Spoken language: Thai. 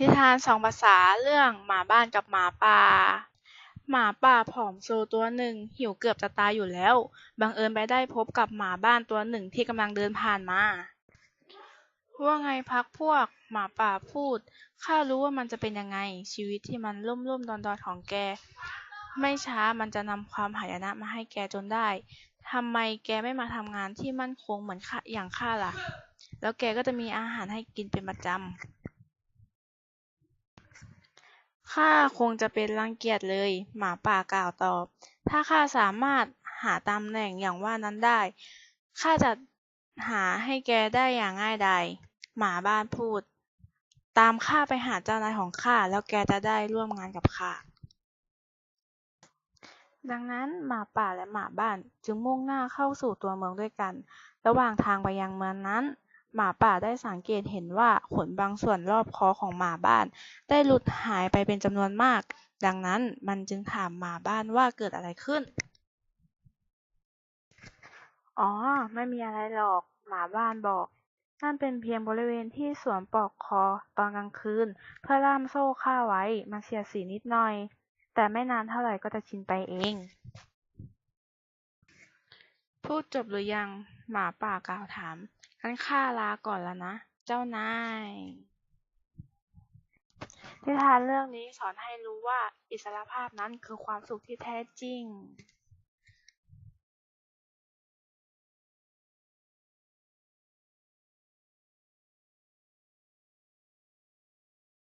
นิทานสองภาษาเรื่องหมาบ้านกับหมาป่า หมาป่าผอมโซตัวหนึ่งหิวเกือบจะตายอยู่แล้ว บังเอิญไปได้พบกับหมาบ้านตัวหนึ่งที่กำลังเดินผ่านมาว่าไงพักพวกหมาป่าพูดข้ารู้ว่ามันจะเป็นยังไง ชีวิตที่มันร่มร่มดอนดอนของแก ไม่ช้ามันจะนำความหายนะมาให้แกจนได้ทำไมแกไม่มาทำงานที่มั่นคงเหมือนข้าอย่างข้าล่ะ แล้วแกก็จะมีอาหารให้กินเป็นประจำ ข้าคงจะเป็นรังเกียจเลย หมาป่ากล่าวตอบ ถ้าข้าสามารถหาตำแหน่งอย่างว่านั้นได้ ข้าจะหาให้แกได้อย่างง่ายดาย หมาบ้านพูด ตามข้าไปหาเจ้านายของข้า แล้วแกจะได้ร่วมงานกับข้า ดังนั้นหมาป่าและหมาบ้านจึงมุ่งหน้าเข้าสู่ตัวเมืองด้วยกัน ระหว่างทางไปยังเมืองนั้น หมาป่าได้สังเกตเห็นว่าขนบางส่วนรอบคอของหมาบ้าน ได้หลุดหายไปเป็นจำนวนมาก ดังนั้นมันจึงถามหมาบ้านว่าเกิดอะไรขึ้น อ๋อ ไม่มีอะไรหรอก หมาบ้านบอก นั่นเป็นเพียงบริเวณที่สวมปลอกคอตอนกลางคืน เพื่อล่ามโซ่ข้าไว้ มันเสียดสีนิดหน่อย แต่ไม่นานเท่าไหร่ก็จะชินไปเอง พูดจบหรือยัง หมาป่ากล่าวถาม งั้นข้าลาก่อนแล้วนะ เจ้านายนิทานเรื่องนี้สอนให้รู้ว่าอิสรภาพนั้นคือความสุขที่แท้จริง